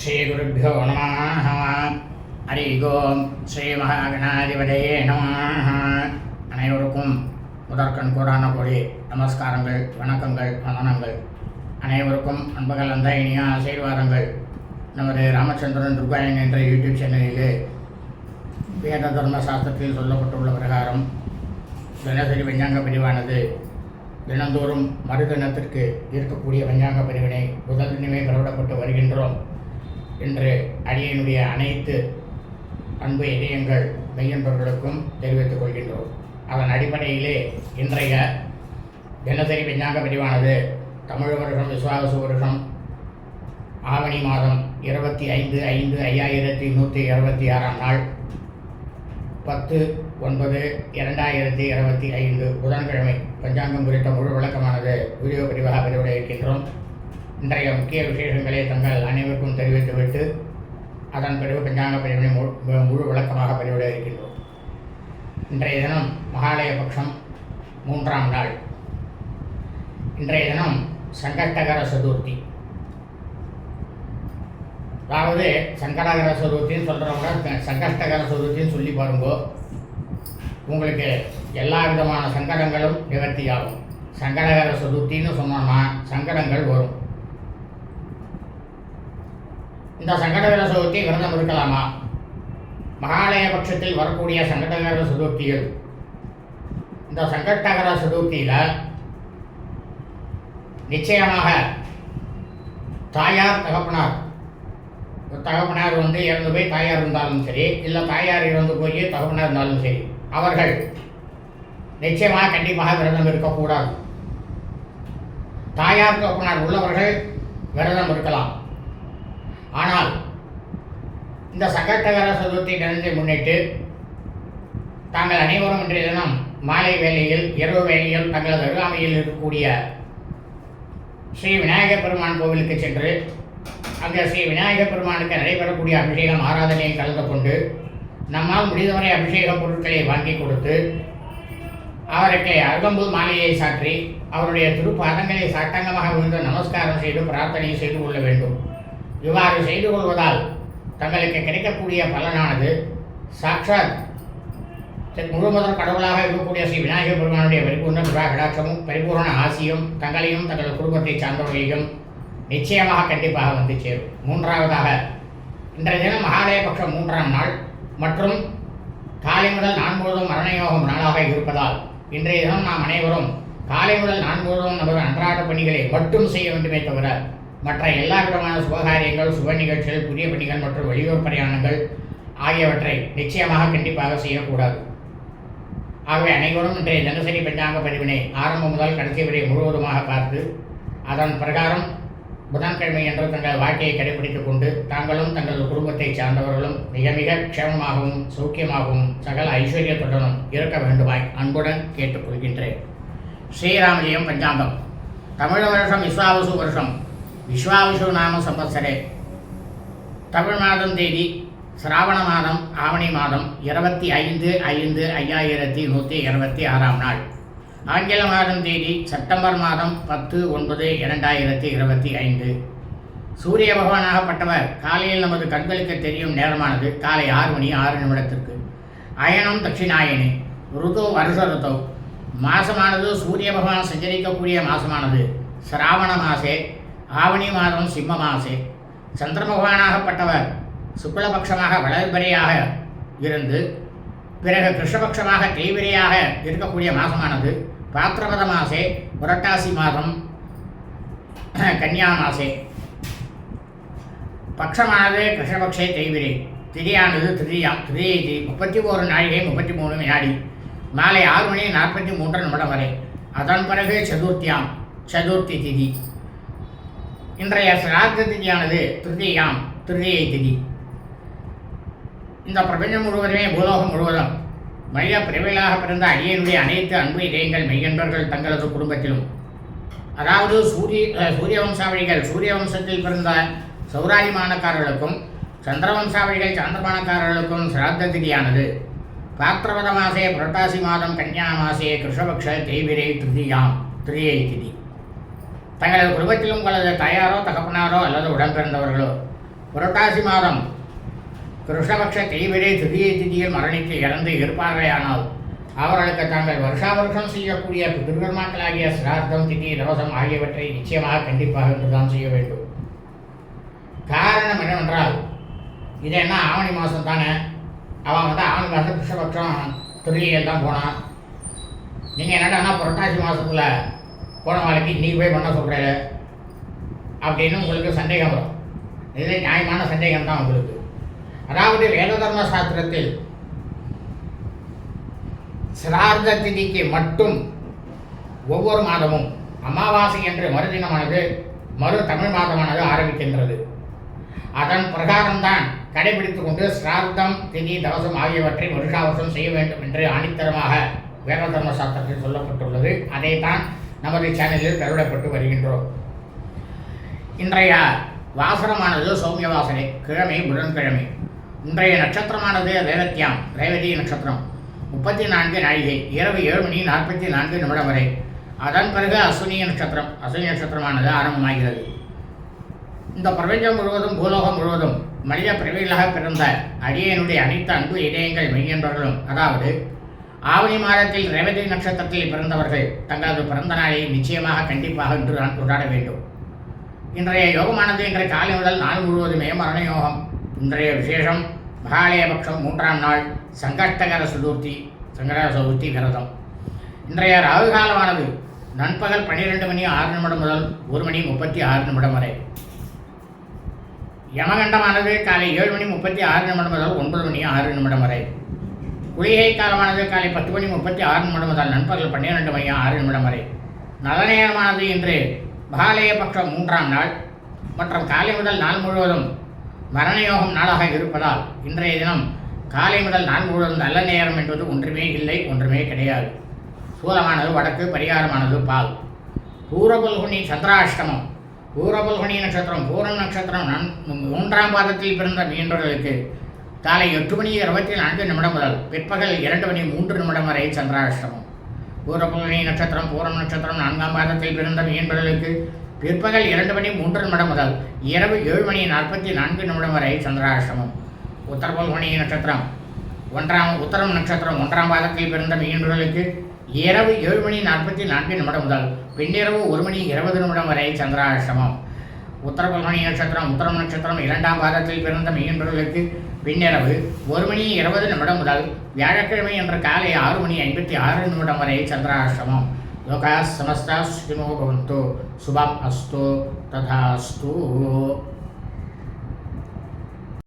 ஸ்ரீகுருப்போ நம ஹரி ஓம். ஸ்ரீ மகாகணாதிபதியே நம அனைவருக்கும் முதற்கண் கூடான கோடி நமஸ்காரங்கள் வணக்கங்கள் வந்தனங்கள். அனைவருக்கும் அன்பகல் அந்த இனிய ஆசீர்வாதங்கள். நமது ராமச்சந்திரன் துர்காயன் என்ற யூடியூப் சேனலிலே வேத தர்ம சாஸ்திரத்தில் சொல்லப்பட்டுள்ள பிரகாரம் தினசரி விஞ்ஞாங்க பிரிவானது தினந்தோறும் மறுதினத்திற்கு இருக்கக்கூடிய விஞ்ஞாங்க பிரிவினை முதல் தினமே கலவிடப்பட்டு வருகின்றோம். என்று அடியனுடைய அனைத்து அன்பு இதயங்கள் மெய்யன்பர்களுக்கும் தெரிவித்துக் கொள்கின்றோம். அதன் அடிப்படையிலே இன்றைய தினசரி விஞ்ஞாங்க பிரிவானது தமிழ் வருஷம் விசுவாச வருஷம் ஆவணி மாதம் இருபத்தி ஐந்து ஐந்து ஐயாயிரத்தி நூற்றி இருபத்தி ஆறாம் நாள் பத்து ஒன்பது இரண்டாயிரத்தி இருபத்தி ஐந்து புதன்கிழமை பஞ்சாங்கம் குறித்த முழு விளக்கமானது வீடியோ பதிவாக பதிவிட இருக்கின்றோம். இன்றைய முக்கிய விசேஷங்களை தங்கள் அனைவருக்கும் தெரிவித்துவிட்டு அதன் பிறகு பஞ்சாங்க பதிவினை முழு முழு விளக்கமாக பதிவிட இருக்கின்றோம். இன்றைய தினம் மகாலய பட்சம் மூன்றாம் நாள். இன்றைய தினம் சங்கட்டகர சதுர்த்தி. அதாவது சங்கடகர சதுர்த்தின்னு சொல்கிறவங்க சங்கஷ்டகர சதுர்த்தின்னு சொல்லி பாருங்கோ. உங்களுக்கு எல்லா விதமான சங்கடங்களும் நிவர்த்தியாகும். சங்கடகர சதுர்த்தின்னு சொன்னோன்னா சங்கடங்கள் வரும். இந்த சங்கடகர சதுர்த்தி விரதம் இருக்கலாமா? மகாலய பட்சத்தில் வரக்கூடிய சங்கடகர சதுர்த்தியில் இந்த சங்கடகர சதுர்த்தியில் நிச்சயமாக தாயார் தகப்பனார். தகப்பனார் வந்து இறந்து போய் தாயார் இருந்தாலும் சரி இல்லை தாயார் இறந்து போய் தகப்பனார் இருந்தாலும் சரி அவர்கள் நிச்சயமாக கண்டிப்பாக விரதம் இருக்கக்கூடாது. தாயார் தகப்பனார் உள்ளவர்கள் விரதம் இருக்கலாம். ஆனால் இந்த சங்கட்டகர சதுர்த்தி தினத்தை முன்னிட்டு தாங்கள் அனைவரும் இன்றைய தினம் மாலை வேளையில் இரவு வேளையில் தங்களது அருகாமையில் இருக்கக்கூடிய ஸ்ரீ விநாயகர் பெருமான் கோவிலுக்கு சென்று அங்கே ஸ்ரீ விநாயகர் பெருமானுக்கு நடைபெறக்கூடிய அபிஷேகம் ஆராதனையை கலந்து கொண்டு நம்மால் முடிந்தவரை அபிஷேக பொருட்களை வாங்கி கொடுத்து அவருக்கு அருகம்பு மாலையை சாற்றி அவருடைய திருப்பாதங்களை சாட்டங்கமாக விழுந்து நமஸ்காரம் செய்து பிரார்த்தனை செய்து கொள்ள வேண்டும். இவ்வாறு செய்து கொள்வதால் தங்களுக்கு கிடைக்கக்கூடிய பலனானது சாட்சாத். முழுமுதல் கடவுளாக இருக்கக்கூடிய ஸ்ரீ விநாயகர் பெருமானுடைய பரிபூர்ண விழா கடாட்சமும் பரிபூர்ண ஆசியும் தங்களையும் தங்கள் குடும்பத்தை சார்ந்தவர்களையும் நிச்சயமாக கண்டிப்பாக வந்து சேரும். மூன்றாவதாக இன்றைய தினம் மகாலய பட்சம் மூன்றாம் நாள் மற்றும் காலை முதல் நான்குவதும் மரணயோகம் நாளாக இருப்பதால் இன்றைய தினம் நாம் அனைவரும் காலை முதல் நான்குவதும் நமது அன்றாட பணிகளை மட்டும் செய்ய வேண்டுமே தவிர மற்ற எல்லா விதமான சுபகாரியங்கள் சுப நிகழ்ச்சிகள் புதிய பணிகள் மற்றும் வெளியூர் பிரயாணங்கள் ஆகியவற்றை நிச்சயமாக கண்டிப்பாக செய்யக்கூடாது. ஆகவே அனைவரும் இன்றைய தினசரி பஞ்சாங்க பதிவினை ஆரம்பம் முதல் கடைசி வரை முழுவதுமாக பார்த்து அதன் பிரகாரம் புதன்கிழமை என்று தங்கள் வாழ்க்கையை கடைபிடித்துக் கொண்டு தாங்களும் தங்கள் குடும்பத்தை சார்ந்தவர்களும் மிக மிக க்ஷேமமாகவும் சௌக்கியமாகவும் சகல ஐஸ்வர்யத்துடனும் இருக்க வேண்டுமாய் அன்புடன் கேட்டுக்கொள்கின்றேன். ஸ்ரீராமஜெயம் பஞ்சாங்கம். தமிழ் வருஷம் விஸ்வாவசு வருஷம். விஸ்வாவிஷு நாம சம்பத்சரே. தமிழ் மாதம் தேதி சிராவண மாதம் ஆவணி மாதம் இருபத்தி ஐந்து ஐந்து ஐயாயிரத்தி நூற்றி இருபத்தி ஆறாம் நாள். ஆங்கில மாதம் தேதி செப்டம்பர் மாதம் பத்து ஒன்பது இரண்டாயிரத்தி இருபத்தி ஐந்து. சூரிய பகவானாகப்பட்டவர் காலையில் நமது கண்களுக்கு தெரியும் நேரமானது காலை ஆறு மணி ஆறு நிமிடத்திற்கு. அயனம் தட்சிணாயனி ருது வருஷ ருத்தோ மாசமானது சூரிய பகவான் சஞ்சரிக்கக்கூடிய மாசமானது. சிராவண மாசே ஆவணி மாதம் சிம்ம மாசே சந்திர பகவானாகப்பட்டவர் சுக்லபக்ஷமாக வளர்பிறையாக இருந்து பிறகு கிருஷ்ணபக்ஷமாக தேய்விரையாக இருக்கக்கூடிய மாதமானது பாத்திரபத மாசே புரட்டாசி மாதம் கன்னியா மாசே. பக்ஷமானது கிருஷ்ணபக்ஷே தேய்பிரை திதியானது திரியாம் திரியை முப்பத்தி ஓரு நாழிகை முப்பத்தி மூணு வினாடி. மாலை ஆறு மணி நாற்பத்தி மூன்று நிமிடம் வரை. அதன் பிறகு சதுர்த்தியாம் சதுர்த்தி திதி. இன்றைய சிராத்த திதியானது திருதியாம் திருதியை திதி. இந்த பிரபஞ்சம் முழுவதுமே பூலோகம் முழுவதும் மைய பிரிவிலாக பிறந்த அடியனுடைய அனைத்து அன்பு இதயங்கள் மெய்யன்பர்கள் தங்களது குடும்பத்திலும். அதாவது சூரிய சூரிய வம்சாவளிகள் சூரிய வம்சத்தில் பிறந்த சௌராதிமானக்காரர்களுக்கும் சந்திரவம்சாவளிகள் சந்திரமானக்காரர்களுக்கும் சிராத்த திதியானது. பாத்திரவத மாசே புரட்டாசி மாதம் கன்னியா மாசே கிருஷ்ணபக்ஷ தேவிரே திருதியாம் திரியை திதி. தங்களது குடும்பத்தில் உங்களது தாயாரோ தகப்பனாரோ அல்லது உடன்பிறந்தவர்களோ புரட்டாசி மாதம் கிருஷ்ணபக்ஷ தேய்பிரை துதியை திதியில் மரணித்து இறந்து இருப்பார்களேயானால் அவர்களுக்கு தாங்கள் வருஷா வருஷம் செய்யக்கூடிய பிதிர்கர்மாக்களாகிய சிரார்த்தம் திதி தவசம் ஆகியவற்றை நிச்சயமாக கண்டிப்பாக என்றுதான் செய்ய வேண்டும். காரணம் என்னவென்றால் இது என்ன ஆவணி மாதம் தானே? அவன் வந்து ஆவணி மாதம் கிருஷ்ணபக்ஷம் திருளியல் தான் போனான். நீங்கள் என்னடா புரட்டாசி மாதத்தில் போன நாளைக்கு நீ போய் பண்ண சொல்கிற அப்படின்னு உங்களுக்கு சந்தேகம் வரும். இது நியாயமான சந்தேகம் தான் உங்களுக்கு. அதாவது வேத தர்ம சாஸ்திரத்தில் சிரார்த்த திதிக்கு மட்டும் ஒவ்வொரு மாதமும் அமாவாசை என்று மறுதினமானது மறு தமிழ் மாதமானது ஆரம்பிக்கின்றது. அதன் பிரகாரம்தான் கடைபிடித்துக் கொண்டு சிரார்த்தம் திதி தவசம் ஆகியவற்றை வருஷா செய்ய வேண்டும் என்று ஆணித்தரமாக வேத தர்ம சாஸ்திரத்தில் சொல்லப்பட்டுள்ளது. தான் நமது சேனலில் கருடப்பட்டு வருகின்றோம். இன்றைய வாசனமானது சௌமிய வாசனை கிழமை புதன்கிழமை. இன்றைய நட்சத்திரமானது ரேவத்தியாம் ரேவதி நட்சத்திரம். முப்பத்தி நான்கு நாழிகை இரவு ஏழு மணி நாற்பத்தி நான்கு நிமிடம் வரை. அதன் பிறகு அசுனிய நட்சத்திரம் அஸ்வினி நட்சத்திரமானது ஆரம்பமாகிறது. இந்த பிரபஞ்சம் முழுவதும் பூலோகம் முழுவதும் மனித பிறவிகளாக பிறந்த அடியனுடைய அனைத்து அன்பு இதயங்கள் மெய்யன்பர்களும் அதாவது ஆவணி மாதத்தில் ரேவதி நட்சத்திரத்தில் பிறந்தவர்கள் தங்களது பிறந்த நாளை நிச்சயமாக கண்டிப்பாக இன்று நான் கொண்டாட வேண்டும். இன்றைய யோகமானது இன்றைய காலை முதல் நாள் முழுவதுமே மரண யோகம். இன்றைய விசேஷம் மகாலயபக்ஷம் மூன்றாம் நாள் சங்கஷ்டகர சதுர்த்தி சங்கர சதுர்த்தி விரதம். இன்றைய ராகு காலமானது நண்பகல் பன்னிரெண்டு மணி ஆறு நிமிடம் முதல் ஒரு மணி முப்பத்தி ஆறு நிமிடம் வரை. யமகண்டமானது காலை ஏழு மணி முப்பத்தி ஆறு நிமிடம் முதல் ஒன்பது மணி ஆறு நிமிடம் வரை. குளிகை காலமானது காலை பத்து மணி முப்பத்தி ஆறு நிமிடம் முதல் நண்பர்கள் பன்னிரெண்டு மணி ஆறு நிமிடம் வரை. நலநேரமானது இன்று மகாலய பட்சம் மூன்றாம் நாள் மற்றும் காலை முதல் நாள் முழுவதும் மரணயோகம் நாளாக இருப்பதால் இன்றைய தினம் காலை முதல் நாள் முழுவதும் நல்ல நேரம் என்பது ஒன்றுமே இல்லை ஒன்றுமே கிடையாது. சூலமானது வடக்கு பரிகாரமானது பால். பூரபல்குனி சந்திராஷ்டமம். பூரபல்குனி நட்சத்திரம் பூரம் நட்சத்திரம் நன் மூன்றாம் பாதத்தில் பிறந்த மீன்பர்களுக்கு காலை எட்டு மணி இருபத்தி நான்கு நிமிடம் முதல் பிற்பகல் இரண்டு மணி மூன்று நிமிடம் வரை சந்திராஷ்டமம். பூரபல்குனி நட்சத்திரம் பூரம் நட்சத்திரம் நான்காம் பாதத்தில் பிறந்த மீன்பர்களுக்கு பிற்பகல் இரண்டு மணி மூன்று நிமிடம் முதல் இரவு ஏழு மணி நாற்பத்தி நான்கு நிமிடம் வரை சந்திராஷ்டமம். உத்தரபல்குனி நட்சத்திரம் ஒன்றாம் உத்தரம் நட்சத்திரம் ஒன்றாம் பாதத்தில் பிறந்த மீன்பர்களுக்கு இரவு ஏழு மணி நாற்பத்தி நான்கு நிமிடம் முதல் பின்னிரவு ஒரு மணி இருபது நிமிடம் வரை சந்திராஷ்டமம். உத்தரபல்குனி நட்சத்திரம் உத்தரம் நட்சத்திரம் இரண்டாம் பாதத்தில் பிறந்த மீனவர்களுக்கு பின்னிரவு ஒரு மணி இருபது நிமிடம் முதல் வியாழக்கிழமை என்ற காலை ஆறு மணி ஐம்பத்தி ஆறு நிமிடம் வரை சந்திராசிரமம் லோகா சமஸ்தா ஸ்ரீமோகவந்தோ பவந்தோ. சுபம் அஸ்தோ. ததாஸ்தூ.